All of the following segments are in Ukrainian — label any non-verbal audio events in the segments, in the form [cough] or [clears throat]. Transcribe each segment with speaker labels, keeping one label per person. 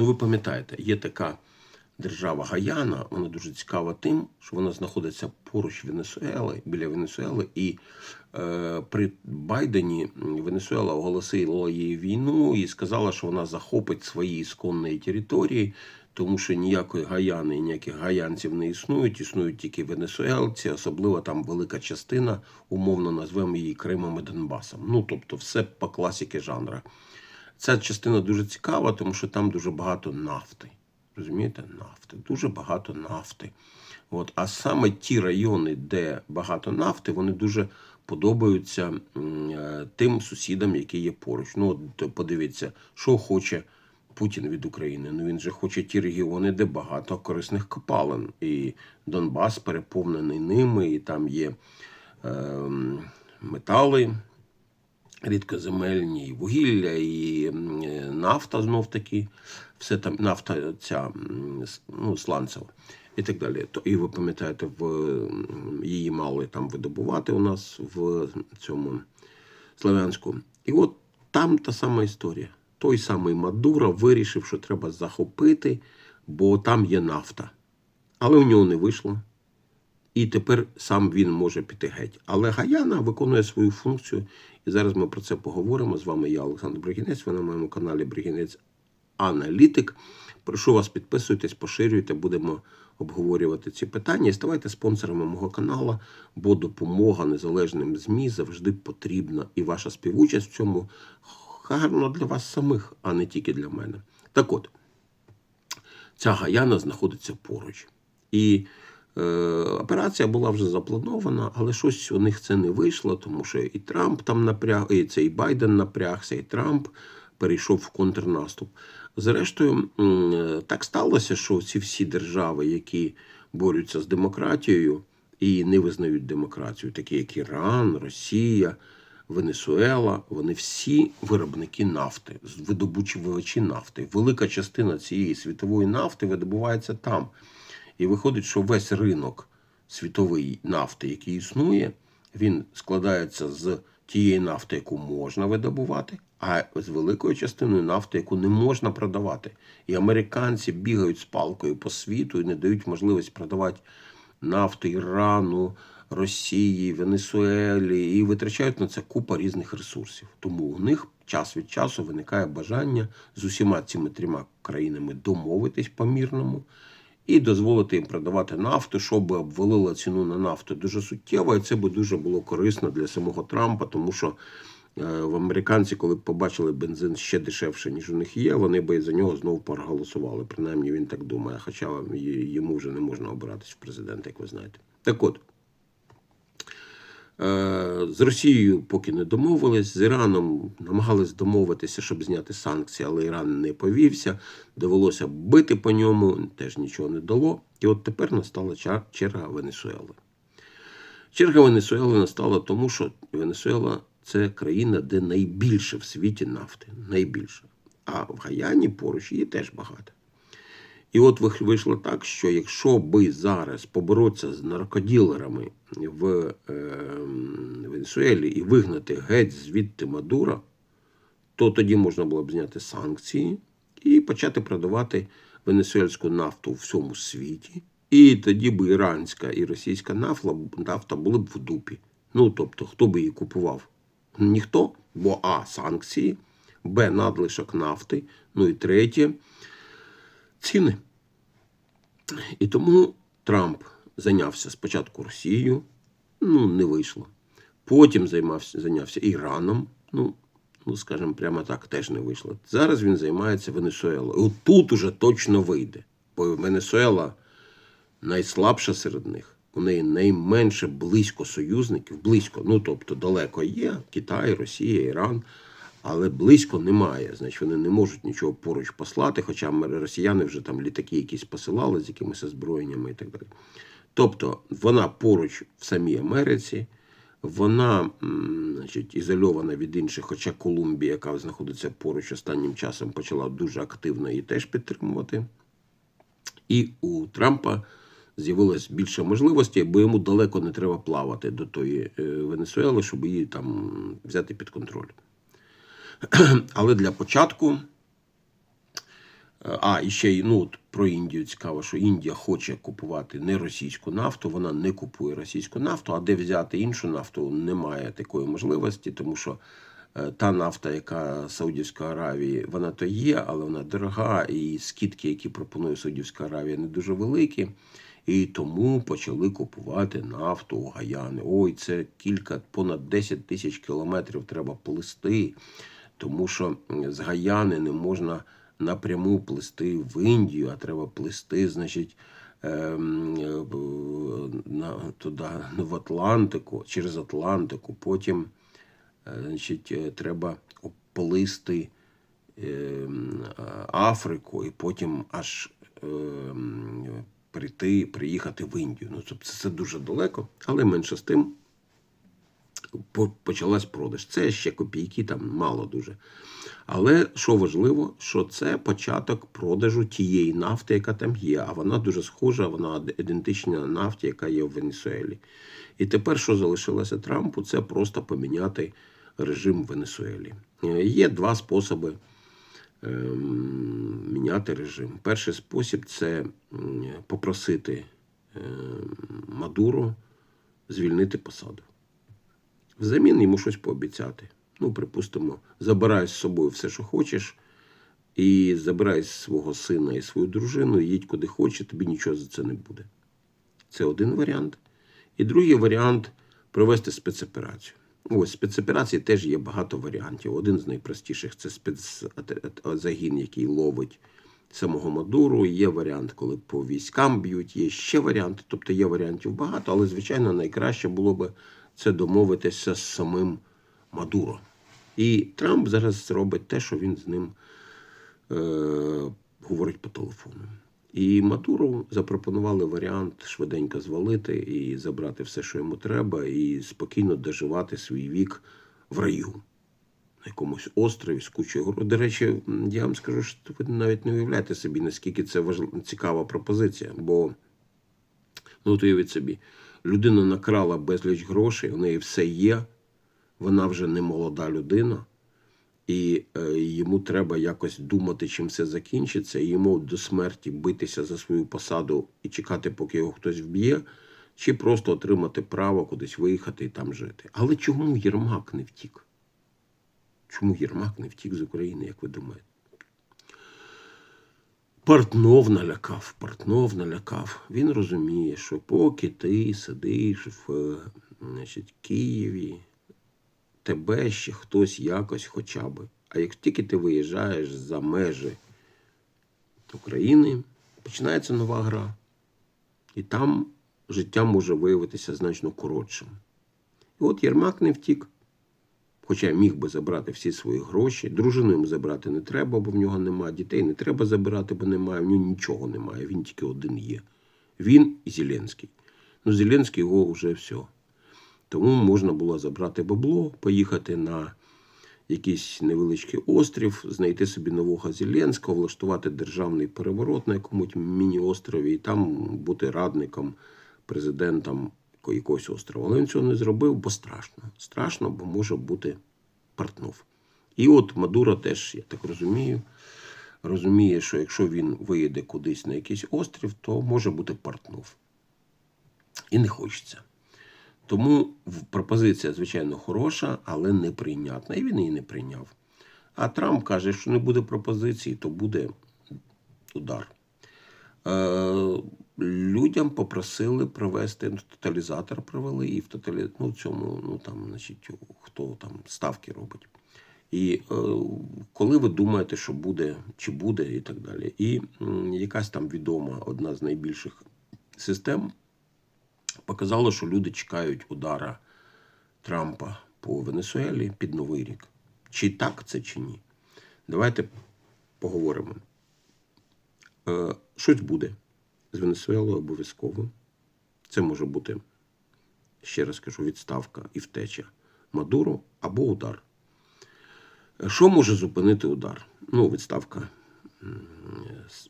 Speaker 1: Ну, ви пам'ятаєте, є така держава Гаяна, вона дуже цікава тим, що вона знаходиться поруч Венесуели, біля Венесуели, і е, при Байдені Венесуела оголосила їй війну і сказала, що вона захопить свої ісконні території, тому що ніякої Гаяни, і ніяких гаянців не існують, існують тільки венесуелці, особливо там велика частина, умовно назвемо її Кримом і Донбасом. Ну, тобто, все по класіки жанра. Ця частина дуже цікава, тому що там дуже багато нафти. Розумієте, нафти, дуже багато нафти. От. А саме ті райони, де багато нафти, вони дуже подобаються е, тим сусідам, які є поруч. Ну, от подивіться, що хоче Путін від України. Ну він же хоче ті регіони, де багато корисних копалин. І Донбас переповнений ними, і там є е, метали рідкоземельні, і вугілля, і е, нафта знов таки, все там нафта ця ну, сланцева і так далі. І ви пам'ятаєте, в її мали там видобувати у нас в цьому Слов'янську. І от там та сама історія. Той самий Мадуро вирішив, що треба захопити, бо там є нафта. Але у нього не вийшло. І тепер сам він може піти геть. Але Гаяна виконує свою функцію. І зараз ми про це поговоримо. З вами я, Олександр Бригінець. Ви на моєму каналі Бригінець Аналітик. Прошу вас, підписуйтесь, поширюйте, будемо обговорювати ці питання. І ставайте спонсорами мого каналу, бо допомога незалежним ЗМІ завжди потрібна. І ваша співучасть в цьому гарно для вас самих, а не тільки для мене. Так от, ця Гаяна знаходиться поруч. І операція була вже запланована, але щось у них це не вийшло, тому що і Трамп там напряг, і цей Байден напрягся, і Трамп перейшов в контрнаступ. Зрештою, е, так сталося, що ці всі держави, які борються з демократією і не визнають демократію, такі як Іран, Росія, Венесуела, вони всі виробники нафти, видобувачі нафти. Велика частина цієї світової нафти видобувається там. І виходить, що весь ринок світовий нафти, який існує, він складається з тієї нафти, яку можна видобувати, а з великою частиною нафти, яку не можна продавати. І американці бігають з палкою по світу і не дають можливість продавати нафту Ірану, Росії, Венесуелі і витрачають на це купа різних ресурсів. Тому у них час від часу виникає бажання з усіма цими трьома країнами домовитись по-мірному і дозволити їм продавати нафту, щоб обвалила ціну на нафту дуже суттєво, і це би дуже було корисно для самого Трампа, тому що е, в американці, коли б побачили бензин ще дешевше, ніж у них є, вони би за нього знову проголосували. Принаймні він так думає, хоча йому вже не можна обиратись в президента, як ви знаєте. Так от. Е, З Росією поки не домовились, з Іраном намагались домовитися, щоб зняти санкції, але Іран не повівся. Довелося бити по ньому, теж нічого не дало. І от тепер настала черга Венесуели. Черга Венесуели настала тому, що Венесуела це країна, де найбільше в світі нафти. Найбільше. А в Гаяні поруч її теж багато. І от вийшло так, що якщо би зараз поборотися з наркоділерами в е, Венесуелі і вигнати геть звідти Мадура, то тоді можна було б зняти санкції і почати продавати венесуельську нафту у всьому світі. І тоді б іранська і російська нафта, нафта були б в дупі. Ну тобто, хто би її купував? Ніхто, бо А. Санкції, Б. Надлишок нафти. Ну і третє ціни. І тому Трамп зайнявся спочатку Росією, ну не вийшло. Потім займався, зайнявся Іраном, ну, ну скажімо, прямо так теж не вийшло. Зараз він займається Венесуелою. От тут уже точно вийде. Бо Венесуела найслабша серед них. У неї найменше близько союзників, близько, ну тобто далеко є Китай, Росія, Іран, але близько немає. Значить, вони не можуть нічого поруч послати, хоча росіяни вже там літаки якісь посилали з якимись озброєннями і так далі. Тобто вона поруч в самій Америці, вона значить, ізольована від інших, хоча Колумбія, яка знаходиться поруч останнім часом, почала дуже активно її теж підтримувати. І у Трампа з'явилось більше можливостей, бо йому далеко не треба плавати до тої е, Венесуели, щоб її там взяти під контроль. [clears throat] Але для початку Е, А, і ще ну, от про Індію цікаво, що Індія хоче купувати не російську нафту, вона не купує російську нафту, а де взяти іншу нафту, немає такої можливості, тому що е, та нафта, яка Саудівської Аравії, вона то є, але вона дорога, і скидки, які пропонує Саудівська Аравія, не дуже великі. І тому почали купувати нафту у Гаяни. Ой, це кілька, понад 10 тисяч кілометрів треба плисти, тому що з Гаяни не можна напряму плисти в Індію, а треба плисти, значить, ем, е, на, туди, в Атлантику, через Атлантику. Потім е, значить, е, треба оплисти ем, Африку і потім аж ем, прийти, приїхати в Індію. Ну, тобто це дуже далеко, але менше з тим почалась продаж. Це ще копійки, там мало дуже. Але що важливо, що це початок продажу тієї нафти, яка там є. А вона дуже схожа, вона ідентична нафті, яка є в Венесуелі. І тепер, що залишилося Трампу, це просто поміняти режим в Венесуелі. Е, Є два способи ем, міняти режим. Перший спосіб це попросити ем, Мадуро звільнити посаду. Взамін йому щось пообіцяти. Ну, припустимо, забирай з собою все, що хочеш, і забирай свого сина і свою дружину, і їдь куди хочеш, тобі нічого за це не буде. Це один варіант. І другий варіант провести спецоперацію. Ось спецоперації теж є багато варіантів. Один з найпростіших це спецзагін, який ловить самого Мадуру. Є варіант, коли по військам б'ють, є ще варіанти. Тобто є варіантів багато, але звичайно найкраще було би це домовитися з самим Мадуро. І Трамп зараз робить те, що він з ним е, говорить по телефону. І Мадуру запропонували варіант швиденько звалити і забрати все, що йому треба, і спокійно доживати свій вік в раю. На якомусь острові з кучою грошей. До речі, я вам скажу, що ви навіть не уявляєте собі, наскільки це важлива, цікава пропозиція. Бо, ну, от уявіть собі, людина накрала безліч грошей, у неї все є, вона вже не молода людина, і е, йому треба якось думати, чим все закінчиться, і йому до смерті битися за свою посаду і чекати, поки його хтось вб'є, чи просто отримати право кудись виїхати і там жити. Але чому Єрмак не втік? Чому Єрмак не втік з України, як ви думаєте? Портнов налякав, Портнов налякав. Він розуміє, що поки ти сидиш в е, значить, Києві, тебе ще хтось якось хоча б. А як тільки ти виїжджаєш за межі України, починається нова гра. І там життя може виявитися значно коротшим. І от Єрмак не втік. Хоча міг би забрати всі свої гроші. Дружину йому забрати не треба, бо в нього немає. Дітей не треба забирати, бо немає. В нього нічого немає. Він тільки один є. Він і Зеленський. Ну, Зеленський його вже все. Тому можна було забрати бабло, поїхати на якийсь невеличкий острів, знайти собі нового Зеленського, влаштувати державний переворот на якомусь міні-острові і там бути радником, президентом якогось острова. Але він цього не зробив, бо страшно. Страшно, бо може бути Портнов. І от Мадуро теж, я так розумію, розуміє, що якщо він виїде кудись на якийсь острів, то може бути Портнов. І не хочеться. Тому пропозиція, звичайно, хороша, але неприйнятна. І він її не прийняв. А Трамп каже, що не буде пропозиції, то буде удар. Людям попросили провести ну, тоталізатор провели, і в тоталі... ну, цьому, ну там, значить, хто там ставки робить. І е, коли ви думаєте, що буде, чи буде, і так далі. І м, якась там відома одна з найбільших систем показало, що люди чекають удара Трампа по Венесуелі під Новий рік. Чи так це, чи ні? Давайте поговоримо. Е, щось буде з Венесуелою обов'язково. Це може бути, ще раз кажу, відставка і втеча Мадуро або удар. Що може зупинити удар? Ну, відставка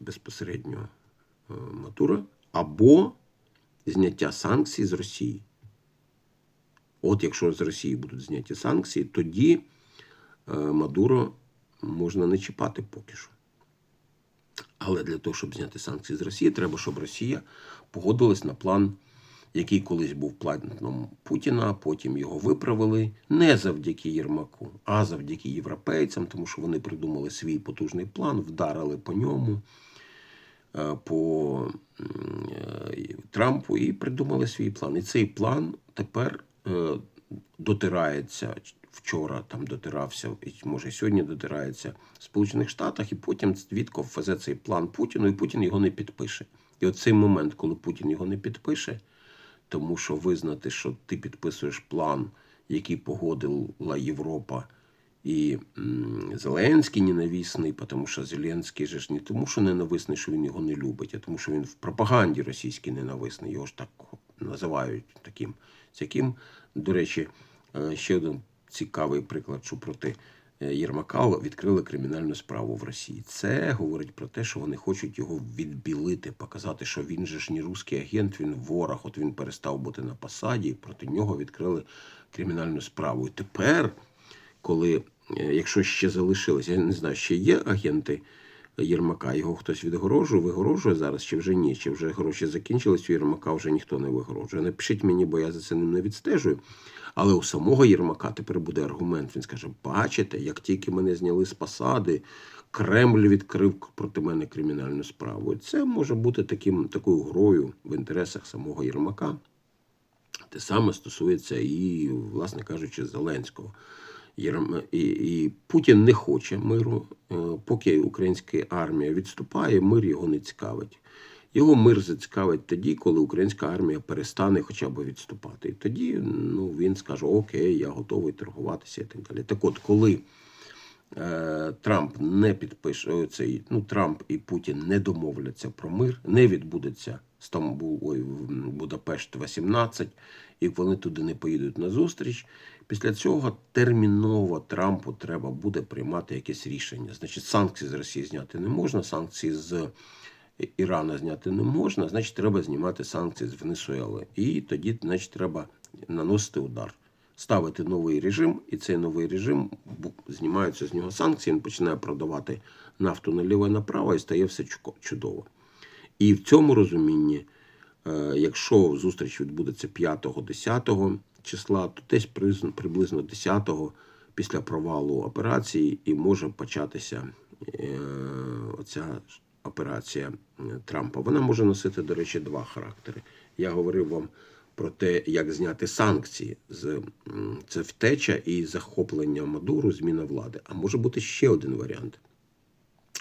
Speaker 1: безпосередньо е, Мадуро або зняття санкцій з Росії. От якщо з Росії будуть зняті санкції, тоді е, Мадуро можна не чіпати поки що. Але для того, щоб зняти санкції з Росії, треба, щоб Росія погодилась на план, який колись був планом Путіна, потім його виправили не завдяки Єрмаку, а завдяки європейцям, тому що вони придумали свій потужний план, вдарили по ньому, е, по е, Трампу і придумали свій план. І цей план тепер е, дотирається вчора, там дотирався, і може сьогодні дотирається в Сполучених Штатах, і потім Вітков везе цей план Путіну, і Путін його не підпише. І от цей момент, коли Путін його не підпише, тому що визнати, що ти підписуєш план, який погодила Європа. І Зеленський ненависний, тому що Зеленський же ж не тому, що ненависний, що він його не любить, а тому, що він в пропаганді російській ненависний. Його ж так називають таким сяким. До речі, е, ще один цікавий приклад, що проти е, Єрмака відкрили кримінальну справу в Росії. Це говорить про те, що вони хочуть його відбілити, показати, що він же ж не русський агент, він ворог, от він перестав бути на посаді, проти нього відкрили кримінальну справу. І тепер, коли, е, якщо ще залишилось, я не знаю, ще є агенти Єрмака, його хтось відгорожує, вигорожує зараз, чи вже ні, чи вже гроші закінчились, у Єрмака вже ніхто не вигорожує. Напишіть мені, бо я за це не відстежую. Але у самого Єрмака тепер буде аргумент. Він скаже: бачите, як тільки мене зняли з посади, Кремль відкрив проти мене кримінальну справу. Це може бути таким, такою грою в інтересах самого Єрмака. Те саме стосується і, власне кажучи, Зеленського. Єрм- І, Путін не хоче миру. Е, Поки українська армія відступає, мир його не цікавить. Його мир зацікавить тоді, коли українська армія перестане хоча б відступати. І тоді ну, він скаже: Окей, я готовий торгуватися і так далі. Так от, коли е, Трамп не підпише цей, ну, Трамп і Путін не домовляться про мир, не відбудеться Стамбул, ой, Будапешт 18, і вони туди не поїдуть на зустріч. Після цього терміново Трампу треба буде приймати якесь рішення. Значить, санкції з Росії зняти не можна, санкції з Ірана зняти не можна, значить, треба знімати санкції з Венесуели. І тоді, значить, треба наносити удар, ставити новий режим, і цей новий режим знімаються з нього санкції, він починає продавати нафту наліво і направо, і стає все чудово. І в цьому розумінні, е, якщо зустріч відбудеться 5-10 числа, то десь приблизно 10-го після провалу операції і може початися е, оця операція е, Трампа. Вона може носити, до речі, два характери. Я говорив вам про те, як зняти санкції з це втеча і захоплення Мадуру, зміна влади. А може бути ще один варіант.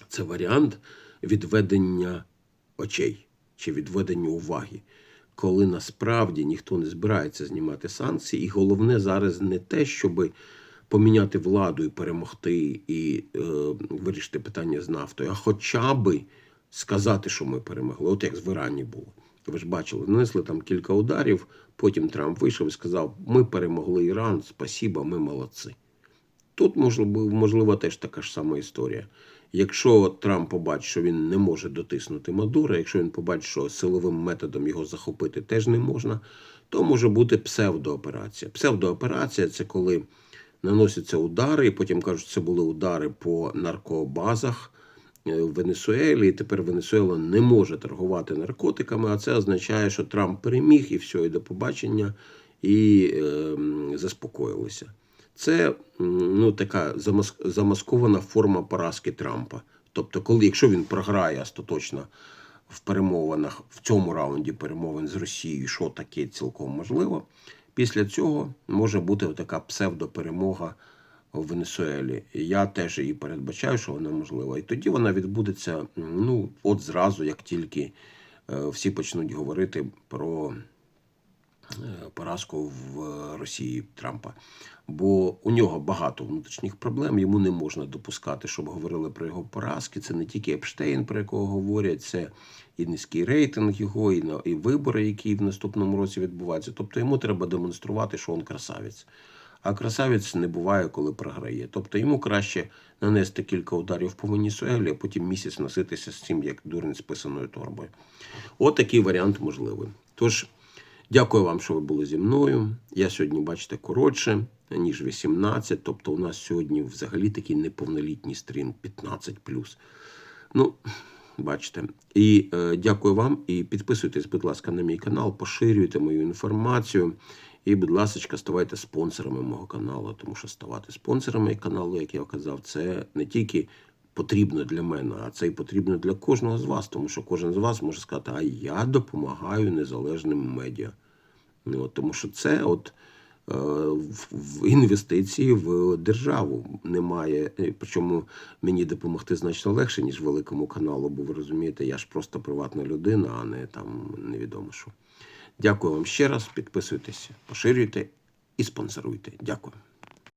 Speaker 1: Це варіант відведення очей чи відведення уваги, коли насправді ніхто не збирається знімати санкції, і головне зараз не те, щоб поміняти владу і перемогти і е, вирішити питання з нафтою, а хоча би сказати, що ми перемогли, от як в Ірані було. Ви ж бачили, нанесли там кілька ударів, потім Трамп вийшов і сказав: Ми перемогли Іран, спасіба, ми молодці. Тут можливо, можливо теж така ж сама історія. Якщо Трамп побачить, що він не може дотиснути Мадура, якщо він побачить, що силовим методом його захопити теж не можна, то може бути псевдооперація. Псевдооперація це коли наносяться удари, і потім кажуть, що це були удари по наркобазах е, в Венесуелі, і тепер Венесуела не може торгувати наркотиками, а це означає, що Трамп переміг і все, і до побачення, і е, заспокоїлися. Це ну, така замас- замаскована форма поразки Трампа. Тобто, коли, якщо він програє остаточно в перемовинах в цьому раунді перемовин з Росією, що таке цілком можливо, після цього може бути така псевдоперемога в Венесуелі. Я теж її передбачаю, що вона можлива. І тоді вона відбудеться ну, от зразу, як тільки е, всі почнуть говорити про поразку в Росії Трампа. Бо у нього багато внутрішніх проблем. Йому не можна допускати, щоб говорили про його поразки. Це не тільки Епштейн, про якого говорять, це і низький рейтинг його, і, і вибори, які в наступному році відбуваються. Тобто йому треба демонструвати, що він красавець. А красавець не буває, коли програє. Тобто йому краще нанести кілька ударів по Венесуелі, а потім місяць носитися з цим, як дурень з писаною торбою. От такий варіант можливий. Тож, дякую вам, що ви були зі мною. Я сьогодні, бачите, коротше, ніж 18. Тобто, у нас сьогодні взагалі такий неповнолітній стрім 15. Ну, бачите. І е, дякую вам. І підписуйтесь, будь ласка, на мій канал, поширюйте мою інформацію. І, будь ласка, ставайте спонсорами мого каналу, тому що ставати спонсорами каналу, як я казав, це не тільки потрібно для мене, а це і потрібно для кожного з вас, тому що кожен з вас може сказати, а я допомагаю незалежним медіа. Ну, от, тому що це от е, в, інвестиції в державу немає. е, Причому мені допомогти значно легше, ніж великому каналу, бо ви розумієте, я ж просто приватна людина, а не там невідомо що. Дякую вам ще раз. Підписуйтесь, поширюйте і спонсоруйте. Дякую.